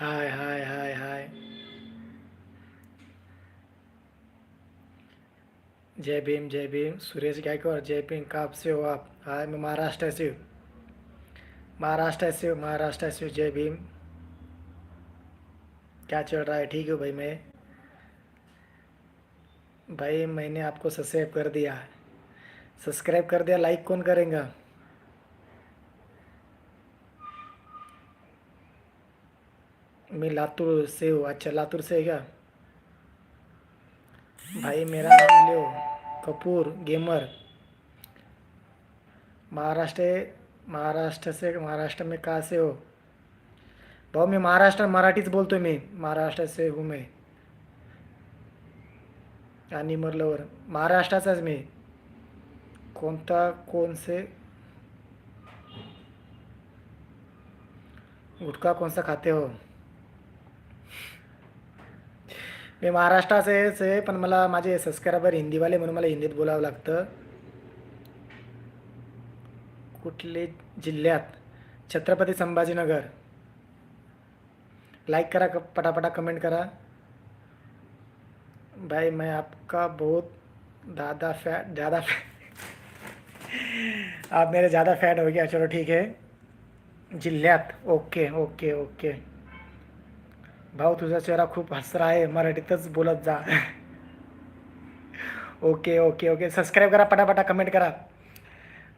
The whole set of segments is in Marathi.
हाय हाय हाय हाय जय भीम जय भीम। सुरेश गायकवाड़, जय भीम। कहाँ से हो आप? हाय, मैं महाराष्ट्र से हूँ। महाराष्ट्र से हूँ, महाराष्ट्र से हूँ, जय भीम। क्या चल रहा है? ठीक है भाई मैं। भाई मैंने आपको सब्सक्राइब कर दिया। सब्सक्राइब कर दिया, लाइक कौन करेगा? मैं लातूर से हूँ। अच्छा लातूर से है क्या? भाई मेरा नाम लो कपूर गेमर। महाराष्ट्र महाराष्ट्र से महाराष्ट्र में कहाँ से हो? भाऊ मी महाराष्ट्र मराठीच बोलतो मी। महाराष्ट्र से हूँ मैं। आणि मरल्यावर महाराष्ट्राचाच मी. कोणता कोण से? गुटखा कौन सा खाते हो? मी महाराष्ट्राचेच आहे पण मला माझे सबस्क्रायबर हिंदीवाले म्हणून मला हिंदीत बोलावं लागतं. कुठले जिल्ह्यात? छत्रपती संभाजीनगर. लाइक करा पटापटा कमेंट करा. भाई, मैं आपका बहुत ज़्यादा फैट ज़्यादा आप मेरे ज़्यादा फैट हो गया, चलो ठीक है। जिल्ह्यात ओके ओके ओके भाऊ तुझा चेहरा खूप हसरा आहे मराठीतच बोलत जा. Okay okay okay. सबस्क्राईब करा पटापटा कमेंट करा.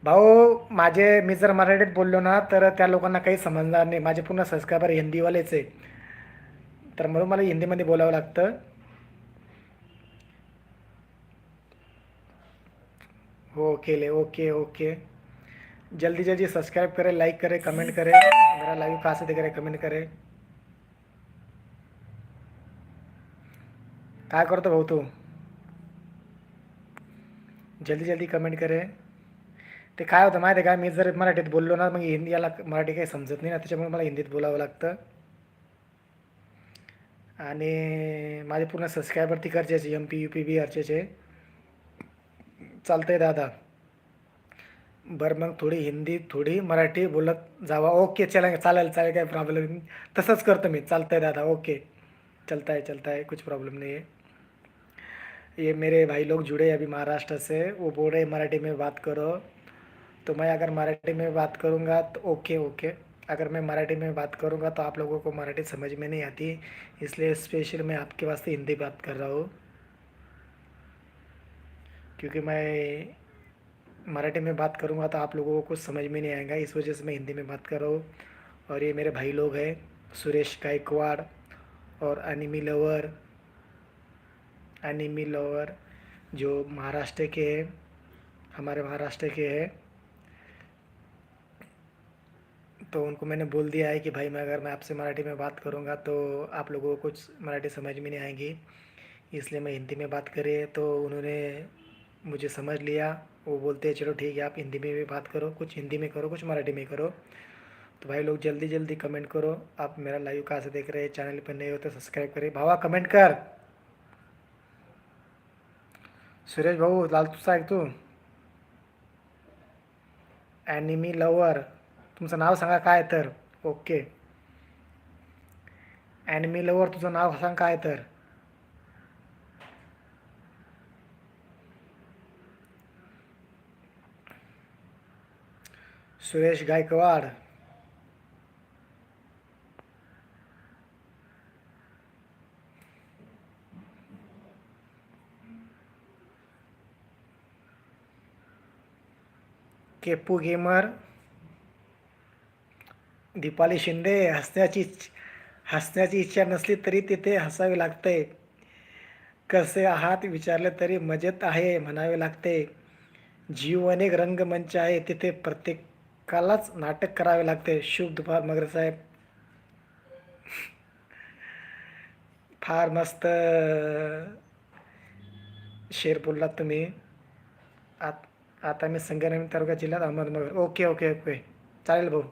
भाऊ माझे मी जर मराठीत बोललो ना तर त्या लोकांना काही समजणार नाही. माझे पूर्ण सबस्क्रायबर हिंदीवालेच आहे तर म्हणून मला हिंदीमध्ये बोलावं लागतं. हो केले. Okay okay. जल्दी जल्दी सब्सक्राइब करें लाइक करें कमेंट करें. मेरा लाइव कहाँ से देख रहे कमेंट करें. काय करतो भाऊ तू? जल्दी जल्दी कमेंट करे ते काय होतं माहिती आहे का? मी जर मराठीत बोललो ना मग हिंदी याला मराठी काही समजत नाही ना त्याच्यामुळे मला हिंदीत बोलावं लागतं. आणि माझे पूर्ण सबस्क्रायबर तिकडचेच एम पी यू पी बिहारचेच आहे चालतंय दादा. बरं मग थोडी हिंदी थोडी मराठी बोलत जावा. ओके चला चालेल चालेल काही प्रॉब्लेम नाही. तसंच करतो मी. चालतंय दादा ओके चलताय चलताय कुछ प्रॉब्लेम नाही आहे ये मेरे भाई लोग जुड़े अभी महाराष्ट्र से। वो बोल रहे मराठी में बात करो। तो मैं अगर मराठी में बात करूँगा तो ओके ओके। अगर मैं मराठी में बात करूँगा तो आप लोगों को मराठी समझ में नहीं आती, इसलिए स्पेशल मैं आपके वास्ते हिंदी बात कर रहा हूँ। क्योंकि मैं मराठी में बात करूँगा तो आप लोगों को कुछ समझ में नहीं आएगा, इस वजह से मैं हिंदी में बात कर रहा हूँ। और ये मेरे भाई लोग हैं, सुरेश गायकवाड़ और अनिमी लवर। एनिमी लवर जो महाराष्ट्र के हैं, हमारे महाराष्ट्र के हैं। तो उनको मैंने बोल दिया है कि भाई मैं अगर मैं आपसे मराठी में बात करूँगा तो आप लोगों को कुछ मराठी समझ में नहीं आएगी, इसलिए मैं हिंदी में बात करे। तो उन्होंने मुझे समझ लिया, वो बोलते हैं, चलो ठीक है, आप हिंदी में भी बात करो, कुछ हिंदी में करो, कुछ मराठी में करो। तो भाई लोग जल्दी जल्दी कमेंट करो, आप मेरा लाइव कहाँ से देख रहे हैं, चैनल पर नए हो तो सब्सक्राइब करें। भावा, कमेंट कर। सुरेश भाऊ लालतूचा ऐक तू? ॲनिमी लवर तुमचं नाव सांगा काय तर. ओके ॲनिमी लवर तुझं नाव सांग काय तर. सुरेश गायकवाड. केपू गेमर दीपाली शिंदे हसण्याची हसण्याची इच्छा नसली तरी तिथे हसावे लागते. कसे आहात विचारले तरी मजेत आहे म्हणावे लागते. जीव अनेक रंगमंच आहे तिथे प्रत्येकालाच नाटक करावे लागते. शुभ दुपार मगर साहेब. फार मस्त शेर बोललात तुम्ही. आत आता मी संगमनेर तालुका जिल्ह्यात अहमदनगर. Okay okay okay. चालेल भाऊ.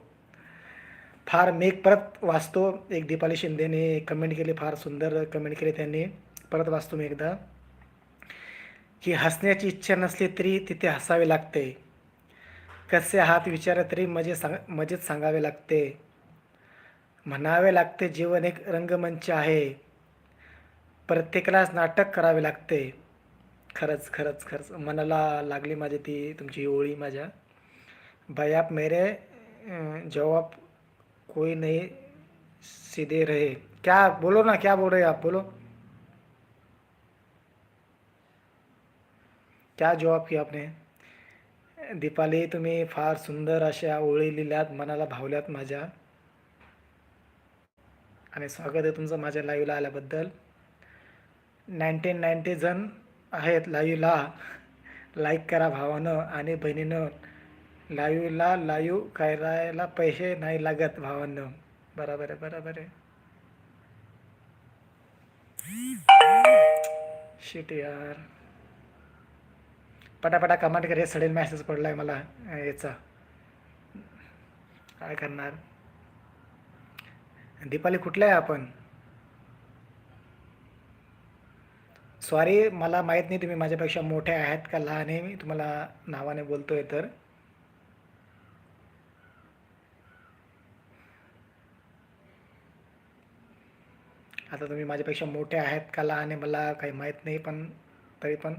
फार मी एक परत वाचतो एक दीपाली शिंदेने कमेंट केली फार सुंदर कमेंट केली त्यांनी. परत वाचतो मी एकदा. की हसण्याची इच्छा नसली तरी तिथे हसावे लागते. कसे आहात विचार तरी मजे सांग मजेत सांगावे लागते. म्हणावे लागते जीवन एक रंगमंच आहे. प्रत्येकालाच नाटक करावे लागते. खरंच खरंच खरंच. मनाला लागली माझी ती तुमची ओळी माझ्या. भाई आप मेरे जवाब कोई नहीं सीधे रहे. क्या बोलो ना क्या बोल रहे हो आप? बोलो. क्या जवाब किया आपने? दीपाली तुम्ही फार सुंदर अशा ओळी लिहिल्यात मनाला भावल्यात माझ्या. आणि स्वागत आहे तुमचं माझ्या लाईव्हला आल्याबद्दल. नाईन्टीन नाईन्टी जण आहेत. लाईव्हला लाईक करा भावानं आणि बहिणीनं. लाईव्हला लाईव्ह करायला पैसे नाही लागत भावानं. बरोबर आहे बरोबर आहे. शिट यार. पटापटा कमेंट कर हे सडेल मॅसेज पडलाय मला. याचा. काय करणार? दीपाली कुठल्या आहे आपण? सॉरी मला माहीत नाही तुम्ही माझ्यापेक्षा मोठे आहेत का लहान आहे मी. तुम्हाला नावाने बोलतोय तर. आता तुम्ही माझ्यापेक्षा मोठे आहेत का लहान आहे मला काही माहीत नाही पण तरी पण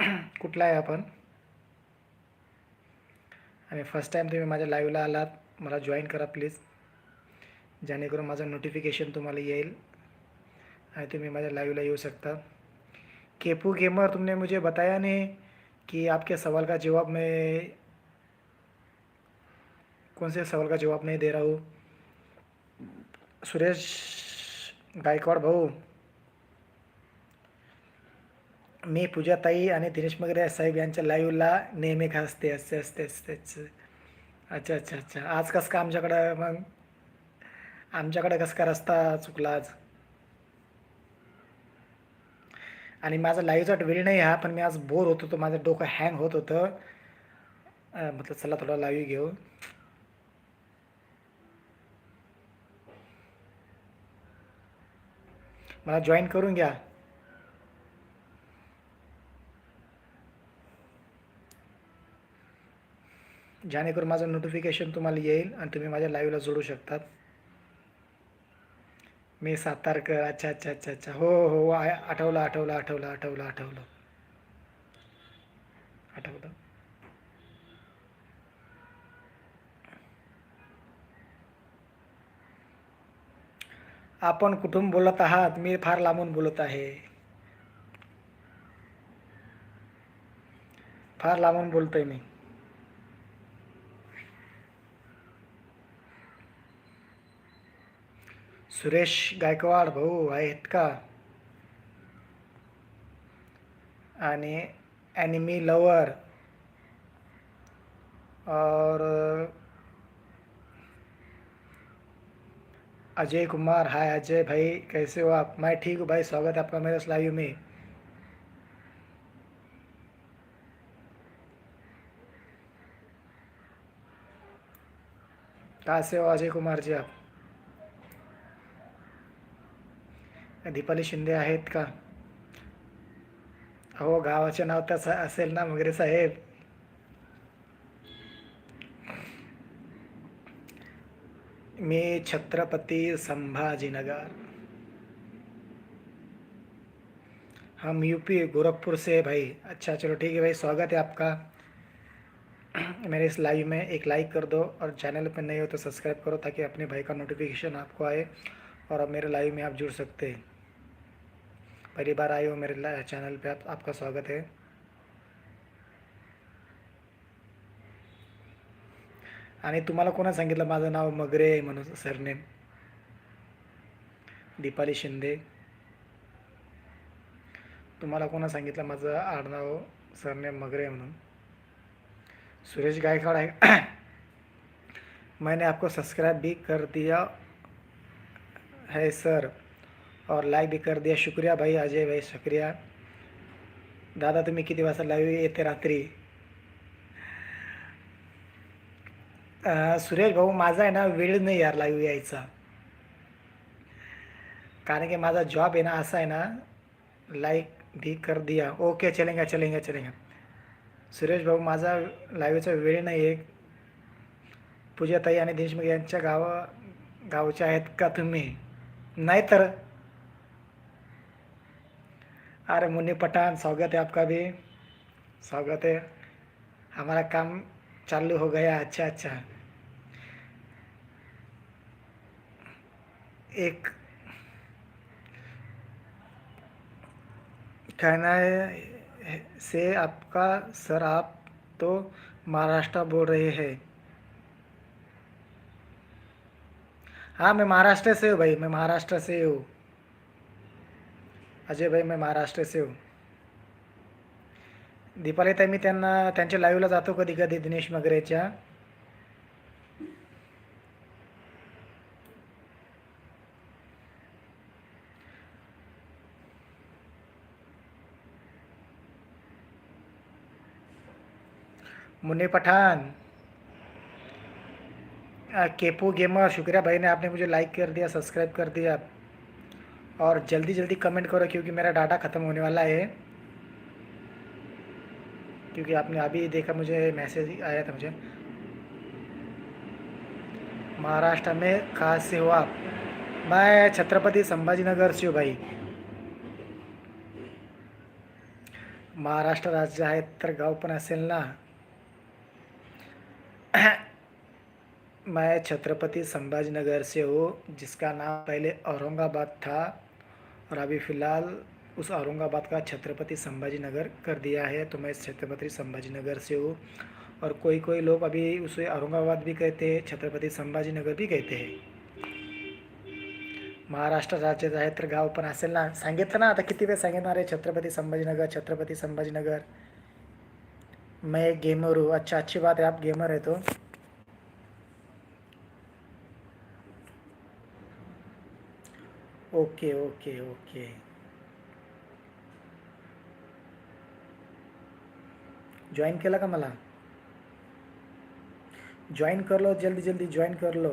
कुठला आहे आपण? आणि फर्स्ट टाईम तुम्ही माझ्या लाईव्हला आलात मला जॉईन करा प्लीज जेणेकरून माझं नोटिफिकेशन तुम्हाला येईल. तुम्ही माझ्या लाईव्हला येऊ शकता. केपू गेमर तुमने मुझे बताया नहीं कि आपके सवाल का जवाब मैं कौन से सवाल का जवाब नहीं दे रहा हूँ? सुरेश गायकवाड भाऊ मी पूजाताई आणि दिनेश मगरे साहेब यांच्या लाईव्हला नेहमी खासते असते असते असते असते. अच्छा अच्छा अच्छा. आज कसं का आमच्याकडं मग? आमच्याकडे कसं का रस्ता चुकला आज? आणि माझा लाईव्हचा वेळ नाही हा पण मी आज बोर होत होतो. माझं डोकं हँग होत होतं. मतलब म्हटलं चला थोडा लाईव्ह घेऊ. मला जॉईन करून घ्या. जेणेकरून माझं नोटिफिकेशन तुम्हाला येईल आणि तुम्ही माझ्या लाईव्हला जोडू शकतात. मी सातारकर अच्छा अच्छा अच्छा अच्छा. हो हो, हो आठवलं आठवलं आठवलं आठवलं आठवलं. आठवलं. आपण कुठून बोलत आहात? मी फार लांबून बोलत आहे. फार लांबून बोलतोय मी. सुरेश गायकवाड भाऊ आहेत का? आणि ॲनिमी लवर और अजय कुमार हाय अजय भाई कैसे हो आप? मैं ठीक हूँ भाई स्वागत है आपका मेरे इस लाइव में। कहाँ से हो अजय कुमार जी आप? दीपाली शिंदे आहेत का? हो गावाचे नाव तसं असेल ना वगैरे साहेब. मी छत्रपति संभाजीनगर. हम यूपी गोरखपुर से भाई. अच्छा चलो ठीक है भाई, स्वागत है आपका। मेरे इस लाइव में एक लाइक कर दो और चैनल पर नए हो तो सब्सक्राइब करो ताकि अपने भाई का नोटिफिकेशन आपको आए। और अब मेरे लाइव में आप जुड़ सकते हैं। पहली बार आए हो मेरे चैनल पे आप, आपका स्वागत है। आणि तुम्हाला कोणा सांगितलं माझं नाव मगरे आहे म्हणून सरनेम. दीपाली शिंदे. तुम्हाला कोणा सांगितलं माझं आडनाव सरनेम मगरे आहे म्हणून. सुरेश गायकवाड़ आहे. मैंने आपको सब्सक्राइब भी कर दिया. है सर और लाईक भी कर दिया। शुक्रिया भाई अजय भाई शुक्रिया। दादा तुम्ही किती वाजता लाईव्ह येते रात्री सुरेश भाऊ माझा आहे ना वेळ नाही यार लाईव्ह यायचा. कारण की माझा जॉब आहे ना असा आहे ना लाईक भी कर दिया. ओके चलेंगे चलेंगे चलेंगे. सुरेश भाऊ माझा लाईव्हचा वेळ नाही आहे. पूजाताई आणि देशमुख यांच्या गावा गावचे आहेत का तुम्ही? नाही तर। अरे मुन्नी पठान, स्वागत है आपका भी। स्वागत है। हमारा काम चालू हो गया। अच्छा अच्छा। एक कहना है से आपका, सर आप तो महाराष्ट्र बोल रहे हैं। हाँ मैं महाराष्ट्र से हूँ भाई मैं महाराष्ट्र से हूँ अजय भाई मैं महाराष्ट्र से हूँ। दीपाली ताई मी त्यांना त्यांच्या लाईव्हला जातो कधी कधी दिनेश मगरेच्या। मुन्ने पठाण। केपू गेमर, शुक्रिया भाई ने आपने मुझे लाइक कर दिया सब्सक्राइब कर दिया। और जल्दी जल्दी कमेंट करो क्योंकि मेरा डाटा ख़त्म होने वाला है। क्योंकि आपने अभी देखा मुझे मैसेज आया था मुझे। महाराष्ट्र में कहाँ से हो आप मैं छत्रपति संभाजीनगर से हूँ भाई। महाराष्ट्र राज्य आहे तर गाव असेल ना मैं छत्रपति संभाजीनगर से हूँ, जिसका नाम पहले औरंगाबाद था और अभी फ़िलहाल उस औरंगाबाद का छत्रपति संभाजीनगर कर दिया है। तो मैं छत्रपति संभाजीनगर से हूँ और कोई कोई लोग अभी उसे औरंगाबाद भी कहते हैं, छत्रपति संभाजीनगर भी कहते हैं। महाराष्ट्र राज्य आहे तर गाव पण असेल ना सांगितलं ना आता किती वेळ सांगितणार आहे छत्रपति संभाजीनगर छत्रपति संभाजीनगर। मैं गेमर हूँ। अच्छा अच्छी बात है, आप गेमर है तो। ओके ओके ओके जॉईन केला का मला? ज्वाइन कर लो, जल्दी जल्दी ज्वाइन कर लो,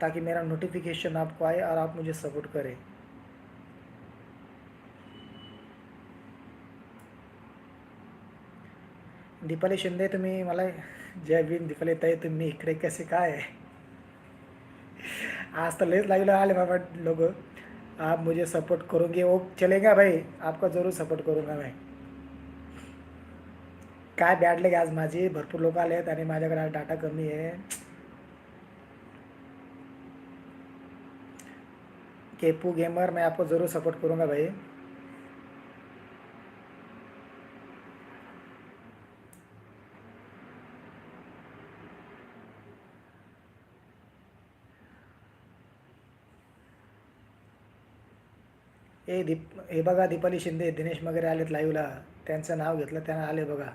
ताकि मेरा नोटिफिकेशन आपको आए और आप मुझे सपोर्ट करें। दीपाली शिंदे, तुम्ही मला, जय भीम, दीपाली ताई, तुम्ही इकडे कसे काय? आज तो लेट लाइव आले बाबा लोग आप मुझे सपोर्ट करोगे? वो चलेगा भाई आपका जरूर सपोर्ट करूंगा भाई काय बॅड लेग आज माझी? भरपूर लोक आले आहेत आणि माझ्याकडे आज डाटा कमी आहे. केपू गेमर मैं आपको ज़रूर सपोर्ट करूंगा भाई. ए दीप हे बघा दीपाली शिंदे दिनेश वगैरे आलेत लाईव्हला त्यांचं नाव घेतलं त्यांना आले बघा.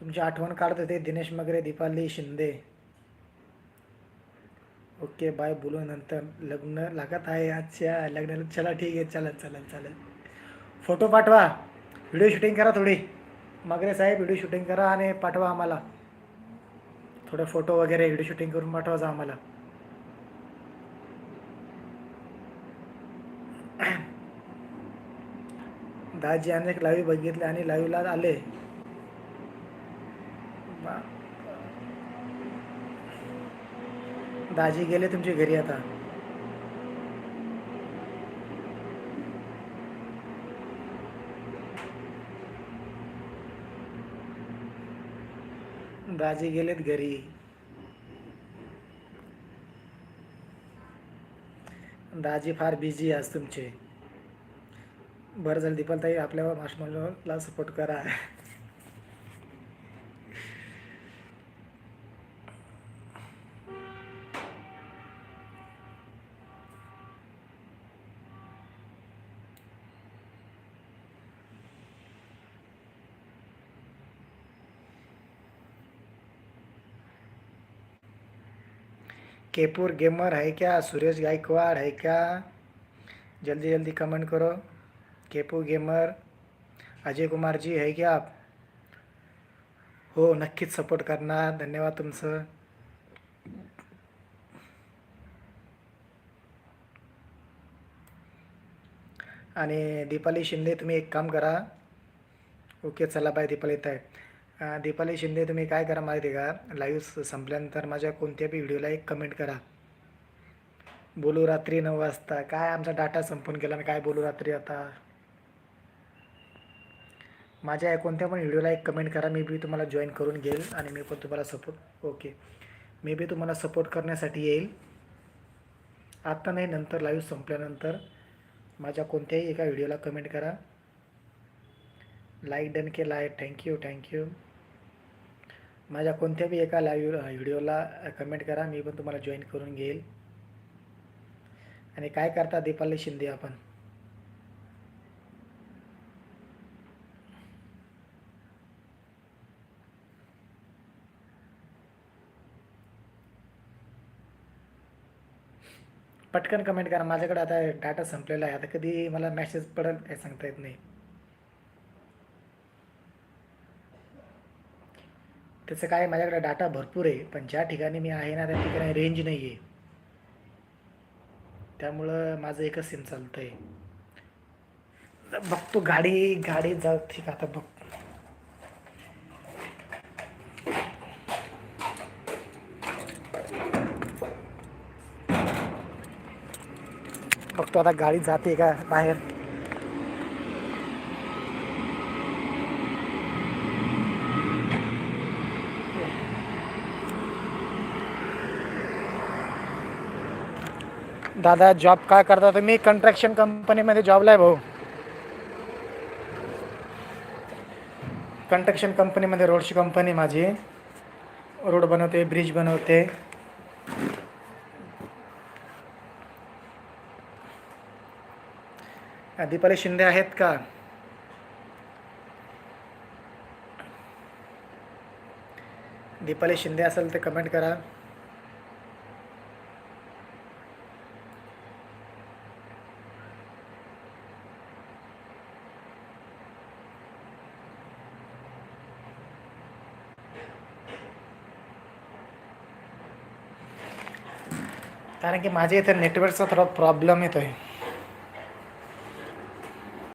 तुमची आठवण काढत होते दिनेश मगरे दीपाली शिंदे. ओके बाय बोलू नंतर. लग्न लागत आहे अच्छा लग्नाला चला ठीक आहे चला चला चला फोटो पाठवा. व्हिडिओ शूटिंग करा थोडी. मगरे साहेब व्हिडिओ शूटिंग करा आणि पाठवा आम्हाला. थोडे फोटो वगैरे व्हिडिओ शूटिंग करून पाठवा जा आम्हाला. दाजी अनेक लावी बघितले आणि लावीला आले. बा- दाजी गेले तुमच्या घरी आता. दाजी गेलेत घरी. दाजी फार बिझी आज तुमचे. बरं झालं दीपालताई आपल्या मार्शमलला सपोर्ट करा. केपूर गेमर है क्या? सुरेश गायकवाड़ है क्या? जल्दी जल्दी कमेंट करो. केपू गेमर अजय कुमार जी है क्या आप? हो नक्कीच सपोर्ट करणार. धन्यवाद तुमचं. आणि दीपाली शिंदे तुम्ही एक काम करा. ओके चला बाय दीपाली ताई. दीपाली शिंदे तुम्ही काय करा माहिती आहे का? लाईव्ह संपल्यानंतर माझ्या कोणत्याही व्हिडिओला एक कमेंट करा. बोलू रात्री नऊ वाजता. काय आमचा डाटा संपून गेला आणि काय बोलू रात्री आता? माझ्या या कोणत्या पण व्हिडिओला एक कमेंट करा. मी बी तुम्हाला जॉईन करून घेईल आणि मी पण तुम्हाला सपोर्ट ओके मी बी तुम्हाला सपोर्ट करण्यासाठी येईल. आत्ता नाही नंतर लाईव्ह संपल्यानंतर माझ्या कोणत्याही एका व्हिडिओला कमेंट करा. लाईक डन केला आहे थँक्यू थँक्यू माझ्या कोणत्या बी एका लाईव्ह व्हिडिओला कमेंट करा. मी पण तुम्हाला जॉईन करून घेईल. आणि काय करता दीपाली शिंदे आपण? पटकन कमेंट करा. माझ्याकडे आता डाटा संपलेला आहे. आता कधी मला मेसेज पडेल काय सांगता येत नाही. त्याचं काय माझ्याकडे डाटा भरपूर आहे. पण ज्या ठिकाणी मी आहे ना त्या ठिकाणी रेंज नाही आहे त्यामुळं माझं एकच सिम चालतं आहे बघतो गाडी गाडी जा ठीक आता बघतो. बघतो आता गाडी जाते का बाहेर? दादा जॉब काय करता तुम्ही? कंट्रक्शन कंपनीमध्ये जॉबला आहे भाऊ. कंस्ट्रक्शन कंपनीमध्ये रोडची कंपनी माझी. रोड बनवते ब्रिज बनवते. दीपाली शिंदे आहेत का? दीपाली शिंदे असेल तर कमेंट करा. कारण की माझ्या इथे नेटवर्कचा थोडा प्रॉब्लेम येतो आहे